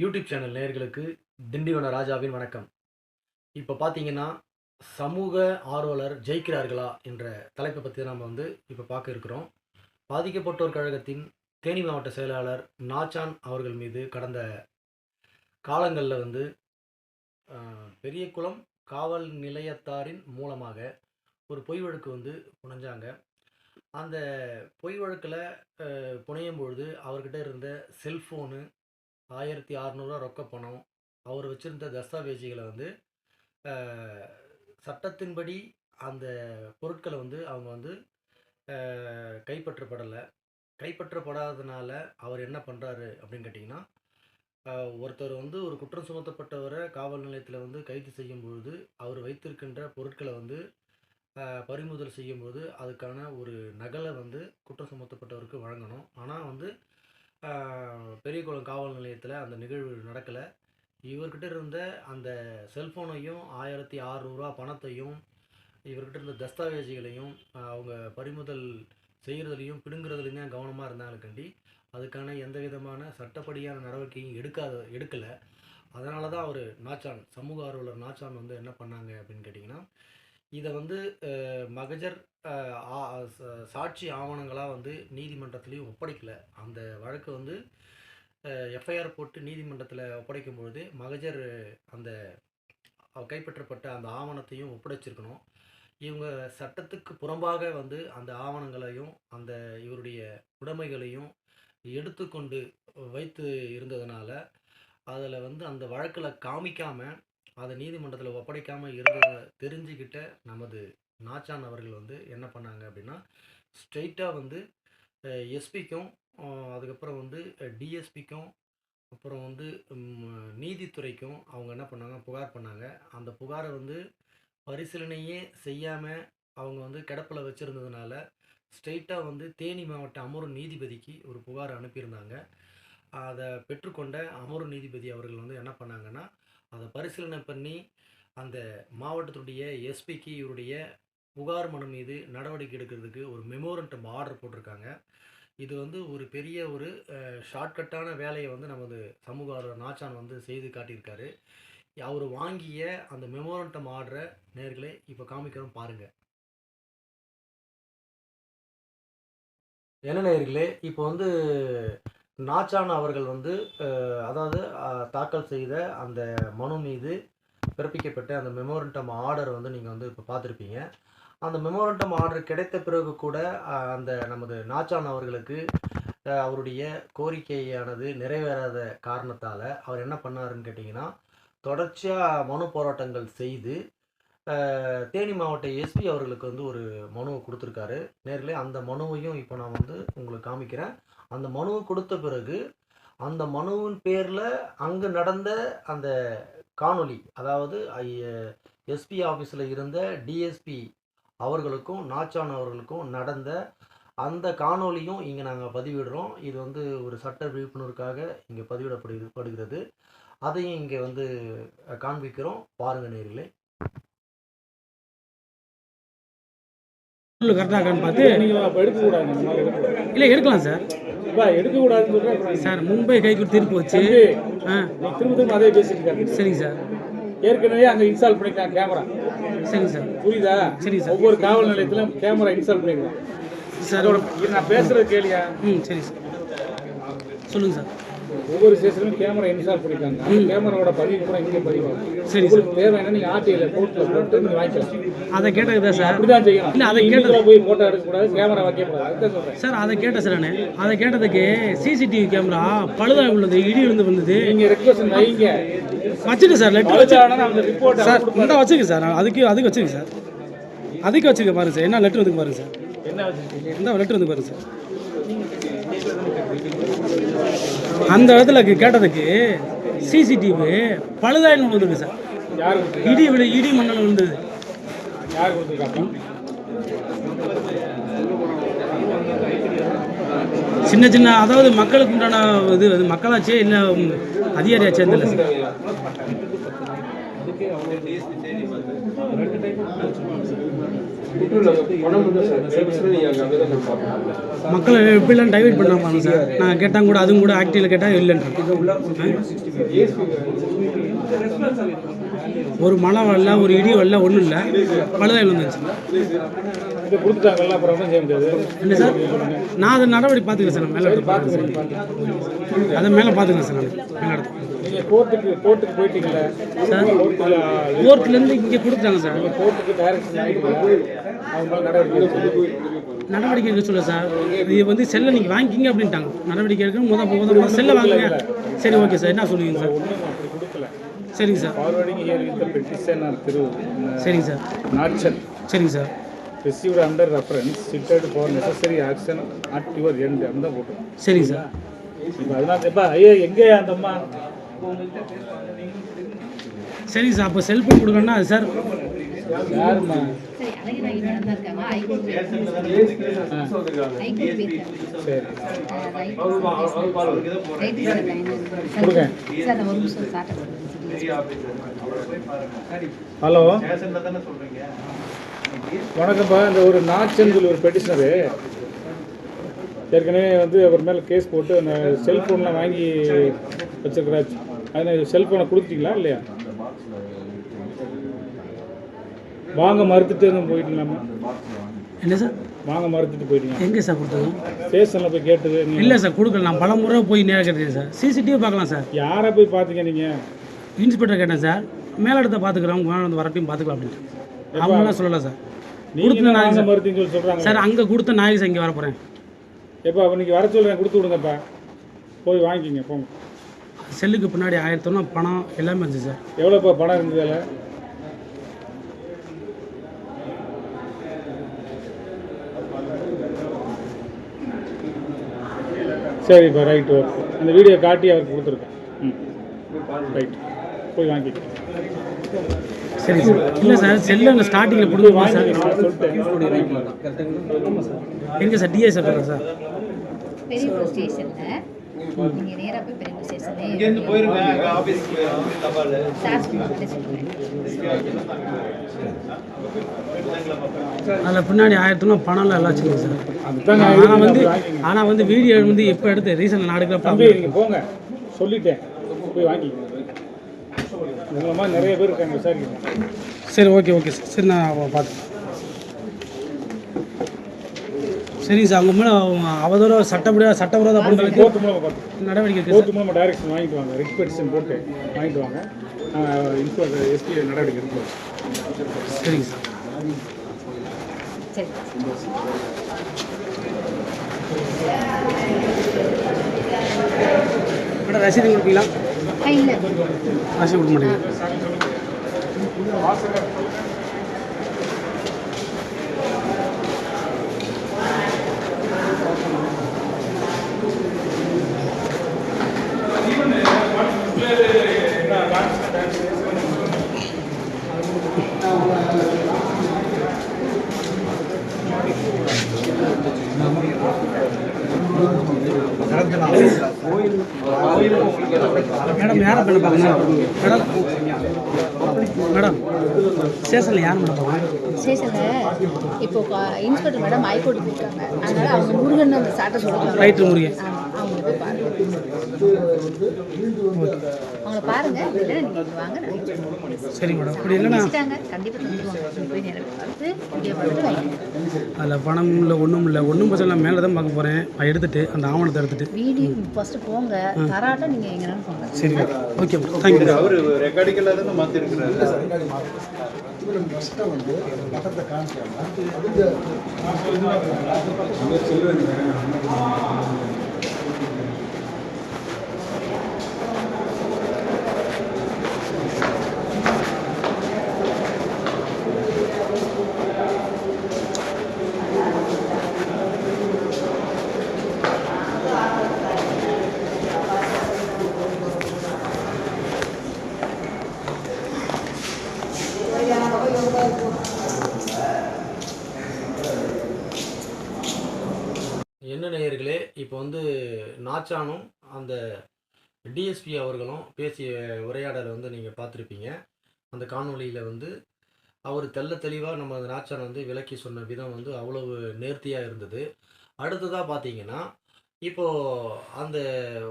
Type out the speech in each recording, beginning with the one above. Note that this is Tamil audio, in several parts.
யூடியூப் சேனல் நேயர்களுக்கு திண்டிவன ராஜாவின் வணக்கம். இப்போ பார்த்தீங்கன்னா சமூக ஆர்வலர் ஜெயிக்கிறார்களா என்ற தலைப்பை பற்றி நம்ம வந்து இப்போ பார்க்க இருக்கிறோம். பாதிக்கப்பட்டோர் கழகத்தின் தேனி மாவட்ட செயலாளர் நாச்சான் அவர்கள் மீது கடந்த காலங்களில் வந்து பெரிய குளம் காவல் நிலையத்தாரின் மூலமாக ஒரு பொய் வழக்கு வந்து புனைஞ்சாங்க. அந்த பொய் வழக்கில் புனையும் பொழுது அவர்கிட்ட இருந்த செல்ஃபோனு ஆயிரத்தி அறநூறுவா ரொக்க பணம். அவர் வச்சுருந்த தஸ்தாவேஜிகளை வந்து சட்டத்தின்படி அந்த பொருட்களை வந்து அவங்க வந்து கைப்பற்றப்படலை. கைப்பற்றப்படாததுனால அவர் என்ன பண்ணுறாரு அப்படின்னு கேட்டிங்கன்னா ஒருத்தர் வந்து ஒரு குற்றம் சுமத்தப்பட்டவரை காவல் நிலையத்தில் வந்து கைது செய்யும் பொழுது அவர் வைத்திருக்கின்ற பொருட்களை வந்து பறிமுதல் செய்யும்போது அதுக்கான ஒரு நகலை வந்து குற்றம் சுமத்தப்பட்டவருக்கு வழங்கணும். ஆனால் வந்து பெரியகுளம் காவல் நிலையத்தில் அந்த நிகழ்வு நடக்கலை. இவர்கிட்ட இருந்த அந்த செல்ஃபோனையும் ஆயிரத்தி அறநூறுவா பணத்தையும் இவர்கிட்ட இருந்த தஸ்தாவேஜுகளையும் அவங்க பறிமுதல் செய்கிறதுலையும் பிடுங்குறதுலையும் தான் கவனமாக இருந்தாங்கண்டி அதுக்கான எந்த விதமான சட்டப்படியான நடவடிக்கையும் எடுக்காத எடுக்கலை. அதனால தான் அவர் நாச்சான் சமூக ஆர்வலர் நாச்சான் வந்து என்ன பண்ணாங்க அப்படின்னு கேட்டிங்கன்னா இதை வந்து மகஜர் ஆ- சாட்சி ஆவணங்களாக வந்து நீதிமன்றத்துலேயும் ஒப்படைக்கல. அந்த வழக்கு வந்து எஃப்ஐஆர் போட்டு நீதிமன்றத்தில் ஒப்படைக்கும் பொழுது மகஜர் அந்த கைப்பற்றப்பட்ட அந்த ஆவணத்தையும் ஒப்படைச்சிருக்கணும். இவங்க சட்டத்துக்கு புறம்பாக வந்து அந்த ஆவணங்களையும் அந்த இவருடைய உடைமைகளையும் எடுத்துக்கொண்டு வைத்து இருந்ததுனால அதில் வந்து அந்த வழக்கில் காமிக்காமல் அதை நீதிமன்றத்தில் ஒப்படைக்காமல் இருந்ததை தெரிஞ்சுக்கிட்ட நமது நாச்சான் அவர்கள் வந்து என்ன பண்ணாங்க அப்படின்னா ஸ்ட்ரெயிட்டாக வந்து எஸ்பிக்கும் அதுக்கப்புறம் வந்து டிஎஸ்பிக்கும் அப்புறம் வந்து நீதித்துறைக்கும் அவங்க என்ன பண்ணாங்க புகார் பண்ணாங்க. அந்த புகாரை வந்து பரிசீலனையே செய்யாமல் அவங்க வந்து கிடப்பில் வச்சுருந்ததுனால ஸ்ட்ரெயிட்டாக வந்து தேனி மாவட்ட அமரும் நீதிபதிக்கு ஒரு புகார் அனுப்பியிருந்தாங்க. அதை பெற்றுக்கொண்ட அமரும் நீதிபதி அவர்கள் வந்து என்ன பண்ணாங்கன்னா அதை பரிசீலனை பண்ணி அந்த மாவட்டத்துடைய எஸ்பிக்கு இவருடைய புகார் மனு மீது நடவடிக்கை எடுக்கிறதுக்கு ஒரு மெமோரண்டம் ஆர்டர் போட்டிருக்காங்க. இது வந்து ஒரு பெரிய ஒரு ஷார்ட்கட்டான வேலையை வந்து நமது சமூக ஆர்வலர் நாச்சான் வந்து செய்து காட்டியிருக்காரு. அவர் வாங்கிய அந்த மெமோரண்டம் ஆர்டரை நேர்களே இப்போ காமிக்கிறோம் பாருங்கள் என்ன நேர்களே இப்போ வந்து நாச்சான் அவர்கள் வந்து அதாவது தாக்கல் செய்த அந்த மனு மீது பிறப்பிக்கப்பட்ட அந்த மெமோரண்டம் ஆர்டர் வந்து நீங்கள் வந்து இப்போ பார்த்துருப்பீங்க. அந்த மெமோரண்டம் ஆர்டர் கிடைத்த பிறகு கூட அந்த நமது நாச்சான் அவர்களுக்கு அவருடைய கோரிக்கையானது நிறைவேறாத காரணத்தால் அவர் என்ன பண்ணாருன்னு கேட்டிங்கன்னா தொடர்ச்சியாக மனு போராட்டங்கள் செய்து தேனி மாவட்ட எஸ்பி அவர்களுக்கு வந்து ஒரு மனுவை கொடுத்துருக்காரு. நேரில் அந்த மனுவையும் இப்போ நான் வந்து உங்களுக்கு காமிக்கிறேன். அந்த மனுவை கொடுத்த பிறகு அந்த மனுவின் பேரில் அங்கு நடந்த அந்த காணொளி அதாவது எஸ்பி ஆஃபீஸில் இருந்த டிஎஸ்பி அவர்களுக்கும் நாச்சான் அவர்களுக்கும் நடந்த அந்த காணொளியும் இங்கே நாங்கள் பதிவிடுறோம். இது வந்து ஒரு சட்ட விழிப்புணர்வுக்காக இங்கே பதிவிடப்படுகிறது. அதையும் இங்கே வந்து காண்பிக்கிறோம். பாருங்கள் நேரிலே. கரெக்டாக இருக்கான்னு பார்த்து. நீங்க அப்ப எடுக்கக்கூடாது. இல்லை எடுக்கலாம் சார் எடுக்கக்கூடாதுன்னு நீ- சார் மும்பை கைக்கு தீர்ப்பு வச்சு ஆ. திரும்ப திரும்ப அதே பேசிட்டு சரிங்க சார் ஏற்கனவே அங்க இன்ஸ்டால் பண்ணிருக்காங்க கேமரா சரிங்க சார் புரியுதா? சரிங்க சார். ஒவ்வொரு காவல் நிலையத்திலும் கேமரா இன்ஸ்டால் பண்ணிருக்காங்க. சார் நான் பேசுறது கேளியா ம் சரி சார் சொல்லுங்கள் சார் ஒவ்வொரு ஸ்டேஷனும் கேமரா இன்ஸ்டால் பண்ணிருக்காங்க அந்த கேமராவோட பதிவு கூட இங்கே பதிவு சரி சார். உங்களுக்கு தேவை என்ன நீங்க ஆர்டிஐல போர்ட்ல போட்டு நீங்க வாங்கிக்கலாம். அதை கேட்டது தான் சார். அப்படிதான் செய்யணும் இல்லை அதை நீ கேட்டது individual ஆ போய் போட்டோ எடுக்கக்கூடாது கேமரா வைக்கக்கூடாது அதுதான் சார் அதை கேட்டேன் சார் நான். அதை கேட்டதுக்கு சிசிடிவி கேமரா பழுதாக உள்ளது இடி விழுந்து வந்தது நீங்க ரெக்வஸ்ட் வைங்க. வச்சுக்க சார் லெட்டர் வச்சு சார் இந்த வச்சுக்க சார். அதுக்கு அதுக்கு வச்சுக்க சார். அதுக்கு வச்சுக்க பாருங்க சார். என்ன லெட்டர் வந்து பாருங்க சார். என்ன லெட்டர் வந்து பாருங்க சார். அந்த இடத்துல கேட்டதுக்கு சிசிடிவி பழுதாயின்னு விழுந்துருக்கு சார்? இடி விழு இடி மண்ணல் விழுந்தது சின்ன சின்ன அதாவது மக்களுக்கு உண்டான இது மக்களாச்சே இல்லை அதிகாரியாச்சே இல்லை சார் மட்டும் இல்லை பணம் வந்து சர்வீஸ்ல நீங்கள் அங்கே அங்கே தான் நான் பார்க்கணும் மக்களை எப்படிலாம் டைவர்ட் பண்ணாமல் சார்? நான் கேட்டால் கூட அதுவும் கூட ஆக்டிவில் கேட்டால் இல்லைன்ற ஒரு மழை வரல ஒரு இடி வரல ஒன்றும் இல்லை. பழுதாயில் வந்துச்சு இல்லை சார்? நான் அதை நடவடிக்கை பார்த்துக்கிறேன் சார் நான் மேலே எடுத்து பார்த்துக்கிறேன் அதை மேலே பார்த்துக்கிறேன் சார் நான் மேலே எடுத்து கோர்ட்டுக்கு கோர்ட்டுக்கு சார் கோர்ட்லேருந்து இங்கே கொடுத்துட்டாங்க சார். கோர்ட்டுக்கு டைரக்ஷன் நடவடிக்கை எடுக்க சொல்ல சார்? இது வந்து செல்லை நீங்கள் வாங்கிக்கிங்க அப்படின்ட்டாங்க. நடவடிக்கை எடுக்க முதல் முதல் செல்லை வாங்குங்க. சரி ஓகே சார். என்ன சொல்லுவீங்க சார்? சரிங்க sir. Forwarding here with petition R திரு சரிங்க சார். நாச்சன் சரிங்க sir. Received under reference cited for necessary action at your end. அந்த போட்டோம் சரிங்க சார். இப்போ அதனால எப்பா ஐயா எங்கே அந்த அம்மா? சரிங்க சார் அப்போ செல்ஃபோன் கொடுக்கணும்னா சார் ஹலோ? வணக்கம்ப்பா. இந்த ஒரு நாச்சன் சொல்லி ஒரு பெட்டிஷனரு ஏற்கனவே வந்து அவர் மேலே கேஸ் போட்டு அந்த செல்ஃபோன்லாம் வாங்கி வச்சிருக்கிறாச்சு. அதனால் செல்ஃபோனை கொடுத்தீங்களா இல்லையா? வாங்க மறுத்துட்டு எதுவும் போயிட்டீங்களாம்மா என்ன சார்? வாங்க மறுத்துட்டு போயிட்டீங்க எங்கே சார் கொடுத்தாங்க ஸ்டேஷனில் போய் கேட்டது இல்லை சார் கொடுக்கல. நான் பல முறை போய் நேரம் கேட்டேன் சார். சிசிடிவி பார்க்கலாம் சார். யாரை போய் பார்த்தீங்க நீங்கள் இன்ஸ்பெக்டர் கேட்டேன் சார். மேலிடத்தை பார்த்துக்கிறோம் மேலே வந்து வரட்டையும் பார்த்துக்கலாம் அப்படின்ட்டு. அவங்களாம் சொல்லலை சார். நீங்கள் வாங்க மறுத்தீங்கன்னு சொல்லி சொல்கிறாங்க சார் அங்கே கொடுத்த நாளைக்கு சார் இங்கே வர போகிறேன் எப்போ இன்னைக்கு வர சொல்கிறேன் கொடுத்து விடுங்கப்பா. போய் வாங்கிக்கிங்க போங்க. செல்லுக்கு பின்னாடி ஆயிரத்தி ஒன்று பணம் எல்லாமே இருந்துச்சு சார். எவ்வளோப்பா பணம் இருந்தது சரிப்பா ரைட் ஓகே அந்த வீடியோ காட்டி அவருக்கு கொடுத்துருக்கேன். ம். ரைட் போய் வாங்கிட்டு சரி சார் இல்லை சார் செல்லு அங்கே ஸ்டார்டிங்கில் கொடுங்க சார் நான் சொல்லிட்டேன். எங்கே சார் டிஐ சார் சார் பெரிய நீங்கள் நேராக போய் பெரிய ஸ்டேஷன்ல இங்கேருந்து போயிருங்க அங்கே ஆஃபீஸ்க்கு தபால் சொல்லுவேன் அதில் பின்னாடி ஆயிரத்தி ஒன்று பணம்லாம் எல்லாம் வச்சுருங்க சார். அதுதான் நான் ஆனால் வந்து ஆனால் வந்து வீடியோ வந்து இப்போ எடுத்து ரீசெண்ட் நாடுகளை தம்பி நீங்கள் போங்க. சொல்லிட்டேன். போய் உங்களை மாதிரி நிறைய பேர் இருக்காங்க விசாரிக்கணும். சரி ஓகே ஓகே சார் சரி நான் பார்த்துக்கிறேன். சரிங்க சார் அவங்க மேலே அவதூற சட்டப்படியாக சட்டவிரோத பண்ணுறதுக்கு கோர்ட்டு மூலமாக பார்த்து நடவடிக்கை இருக்கு கோர்ட்டு மூலமாக டைரக்ஷன் வாங்கிட்டு வாங்க ரிட் பெட்டிஷன் போட்டு வாங்கிட்டு வாங்க இன்ஸ்பெக்டர் எஸ்பி நடவடிக்கை சார் சரிங்க சார். மேடம் ரசீது கொடுப்பீங்களா? ரசீது கொடுக்க மாட்டீங்க மேடம் யாரை பண்ண பார்க்கணும் மேடம் மேடம் ஸ்டேஷனில் இப்போ இன்ஸ்பெக்டர் மேடம் ஹைகோர்ட் போயிருக்காங்க அதனால் அவங்க முருகன் அந்த சாட்டை சொல்லுவாங்க ரைட்டு முருகன். அவங்கள போய் பாருங்க. அவங்கள பாருங்க இல்லைன்னா நீங்கள் இங்கே வாங்க நான் சரி மேடம். அப்படி இல்லைன்னா கண்டிப்பாக அதில் பணம் இல்லை ஒன்றும் இல்லை. ஒன்றும் பிரச்சனை இல்லை. மேலே தான் பார்க்க போகிறேன் அதை எடுத்துட்டு அந்த ஆவணத்தை எடுத்துட்டு. வீடியோ ஃபஸ்ட்டு போங்க. தராட்ட நீங்கள் எங்கேனாலும் போங்க. சரி ஓகே மேடம். தேங்க்யூ அவர் ரெக்கார்டிக்கல்ல இருந்து மாற்றிருக்கிறாரு என்ன நேயர்களே இப்போ வந்து நாச்சானும் அந்த டிஎஸ்பி அவர்களும் பேசிய உரையாடலை வந்து நீங்கள் பார்த்துருப்பீங்க. அந்த காணொளியில் வந்து அவர் தெள்ள தெளிவாக நம்ம அந்த நாச்சான் வந்து விளக்கி சொன்ன விதம் வந்து அவ்வளவு நேர்த்தியாக இருந்தது. அடுத்ததாக பார்த்தீங்கன்னா இப்போது அந்த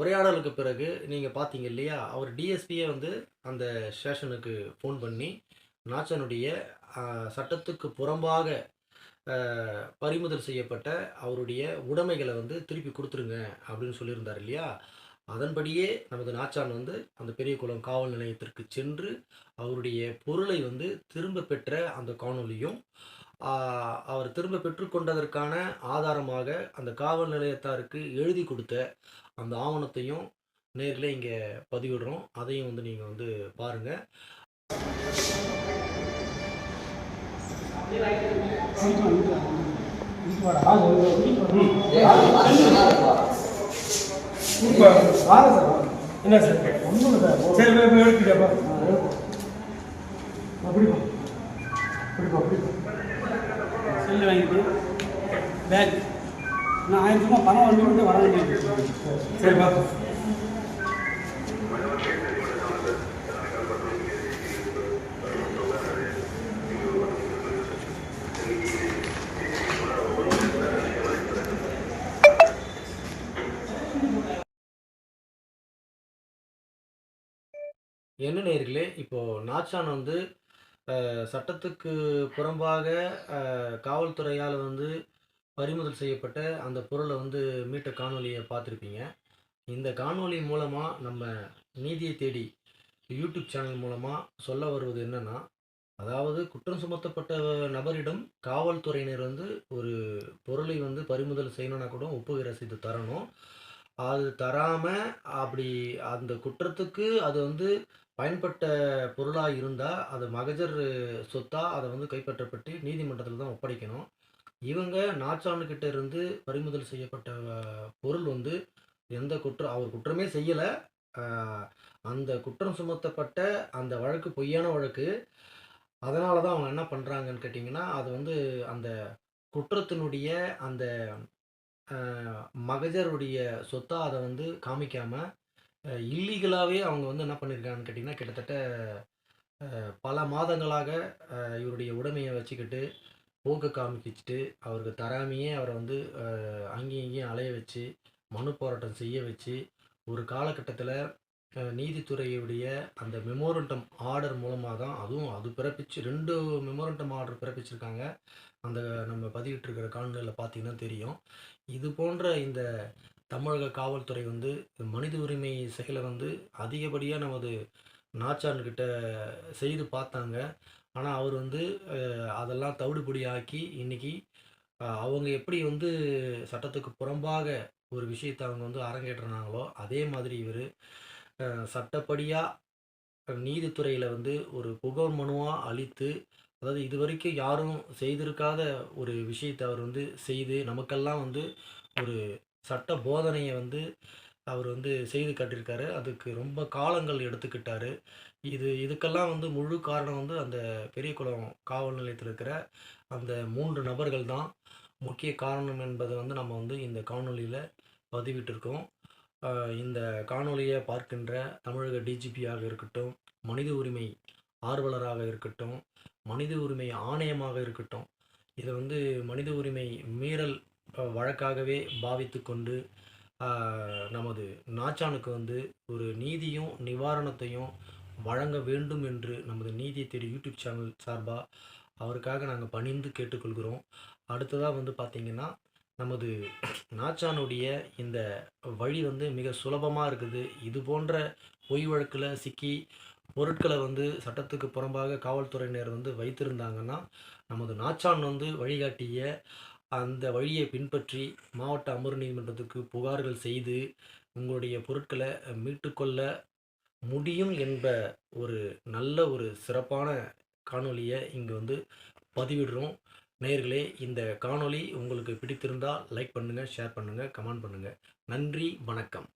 உரையாடலுக்கு பிறகு நீங்கள் பார்த்தீங்க இல்லையா அவர் டிஎஸ்பியே வந்து அந்த ஸ்டேஷனுக்கு ஃபோன் பண்ணி நாச்சனுடைய சட்டத்துக்கு புறம்பாக பறிமுதல் செய்யப்பட்ட அவருடைய உடைமைகளை வந்து திருப்பி கொடுத்துருங்க அப்படின்னு சொல்லியிருந்தார் இல்லையா? அதன்படியே நமது நாச்சான் வந்து அந்த பெரியகுளம் காவல் நிலையத்திற்கு சென்று அவருடைய பொருளை வந்து திரும்ப பெற்ற அந்த காணொலியும் அவர் திரும்ப பெற்றுக்கொண்டதற்கான ஆதாரமாக அந்த காவல் நிலையத்தாருக்கு எழுதி கொடுத்த அந்த ஆவணத்தையும் நேரில் இங்கே பதிவிடுறோம். அதையும் வந்து நீங்கள் வந்து பாருங்கள் என்ன சார்? ஒன்றும் சார் சரி போய் போய் எடுத்துக்கப்பா அப்படிப்பா அப்படிப்பா அப்படிப்பா செல்லு வாங்கிட்டு பேக் நான் ஆயிரம் ரூபாய் பணம் வந்து விட்டு வர வேண்டியது சரிப்பா என்ன நேர்களே இப்போது நாச்சான் வந்து சட்டத்துக்கு புறம்பாக காவல்துறையால் வந்து பறிமுதல் செய்யப்பட்ட அந்த பொருளை வந்து மீட்ட காணொலியை பார்த்துருப்பீங்க. இந்த காணொலி மூலமாக நம்ம நீதியை தேடி யூடியூப் சேனல் மூலமாக சொல்ல வருவது என்னென்னா அதாவது குற்றம் சுமத்தப்பட்ட நபரிடம் காவல்துறையினர் வந்து ஒரு பொருளை வந்து பறிமுதல் செய்யணும்னா கூட ஒப்புகை ரசீது தரணும். அது தராமல் அப்படி அந்த குற்றத்துக்கு அது வந்து பயன்பட்ட பொருளாக இருந்தால் அது மகஜர் சொத்தாக அதை வந்து கைப்பற்றப்பட்டு நீதிமன்றத்தில் தான் ஒப்படைக்கணும். இவங்க நாச்சானுக்கிட்ட இருந்து பறிமுதல் செய்யப்பட்ட பொருள் வந்து எந்த குற்றம் அவர் குற்றமே செய்யலை. அந்த குற்றம் சுமத்தப்பட்ட அந்த வழக்கு பொய்யான வழக்கு அதனால தான் அவங்க என்ன பண்ணுறாங்கன்னு கேட்டிங்கன்னா அது வந்து அந்த குற்றத்தினுடைய அந்த மகஜருடைய சொத்தாக அதை வந்து காமிக்காமல் இல்லீகலாகவே அவங்க வந்து என்ன பண்ணியிருக்காங்கன்னு கேட்டிங்கன்னா கிட்டத்தட்ட பல மாதங்களாக இவருடைய உடைமையை வச்சுக்கிட்டு போக்கு காமிச்சிட்டு அவருக்கு தராமையே அவரை வந்து அங்கேயும் இங்கேயும் அலைய வச்சு மனு போராட்டம் செய்ய வச்சு ஒரு காலகட்டத்தில் நீதித்துறையுடைய அந்த மெமோரண்டம் ஆர்டர் மூலமாக தான் அதுவும் அது பிறப்பிச்சு ரெண்டு மெமோரண்டம் ஆர்டர் பிறப்பிச்சிருக்காங்க. அந்த நம்ம பதிவிட்டிருக்கிற காணொலியில் பார்த்தீங்கன்னா தெரியும். இது போன்ற இந்த தமிழக காவல்துறை வந்து மனித உரிமை செயலை வந்து அதிகப்படியாக நமது நாச்சான்கிட்ட செய்து பார்த்தாங்க. ஆனால் அவர் வந்து அதெல்லாம் தவிடுபடி ஆக்கி இன்னைக்கு அவங்க எப்படி வந்து சட்டத்துக்கு புறம்பாக ஒரு விஷயத்தை அவங்க வந்து அரங்கேற்றினாங்களோ அதே மாதிரி இவர் சட்டப்படியாக நீதித்துறையில் வந்து ஒரு புகழ் மனுவாக அளித்து அதாவது இது வரைக்கும் யாரும் செய்திருக்காத ஒரு விஷயத்தை அவர் வந்து செய்து நமக்கெல்லாம் வந்து ஒரு சட்ட போதனையை வந்து அவர் வந்து செய்து காட்டியிருக்காரு. அதுக்கு ரொம்ப காலங்கள் எடுத்துக்கிட்டாரு. இது இதுக்கெல்லாம் வந்து முழு காரணம் வந்து அந்த பெரியகுளம் காவல் நிலையத்தில் இருக்கிற அந்த மூன்று நபர்கள் தான். முக்கிய காரணம் என்பதை வந்து நம்ம வந்து இந்த காணொளியில் பதிவிட்டிருக்கோம். இந்த காணொலியை பார்க்கின்ற தமிழக டிஜிபியாக இருக்கட்டும் மனித உரிமை ஆர்வலராக இருக்கட்டும் மனித உரிமை ஆணையமாக இருக்கட்டும் இதை வந்து மனித உரிமை மீறல் வழக்காகவே பாவித்து கொண்டு நமது நாச்சானுக்கு வந்து ஒரு நீதியும் நிவாரணத்தையும் வழங்க வேண்டும் என்று நமது நீதியை தேடி யூடியூப் சேனல் சார்பாக அவருக்காக நாங்கள் பணிந்து கேட்டுக்கொள்கிறோம். அடுத்ததாக வந்து பார்த்திங்கன்னா நமது நாச்சானுடைய இந்த வழி வந்து மிக சுலபமாக இருக்குது. இது போன்ற பொய் வழக்கில் சிக்கி பொருட்களை வந்து சட்டத்துக்கு புறம்பாக காவல்துறையினர் வந்து வைத்திருந்தாங்கன்னா நமது நாச்சான் வந்து வழிகாட்டிய அந்த வழியை பின்பற்றி மாவட்ட அமர்வு நீதிமன்றத்துக்கு புகார்கள் செய்து உங்களுடைய பொருட்களை மீட்டுக்கொள்ள முடியும் என்ப ஒரு நல்ல ஒரு சிறப்பான காணொலியை இங்கே வந்து பதிவிடுறோம். நேர்களே இந்த காணொளி உங்களுக்கு பிடித்திருந்தால் லைக் பண்ணுங்கள் ஷேர் பண்ணுங்கள் கமெண்ட் பண்ணுங்கள் நன்றி வணக்கம்.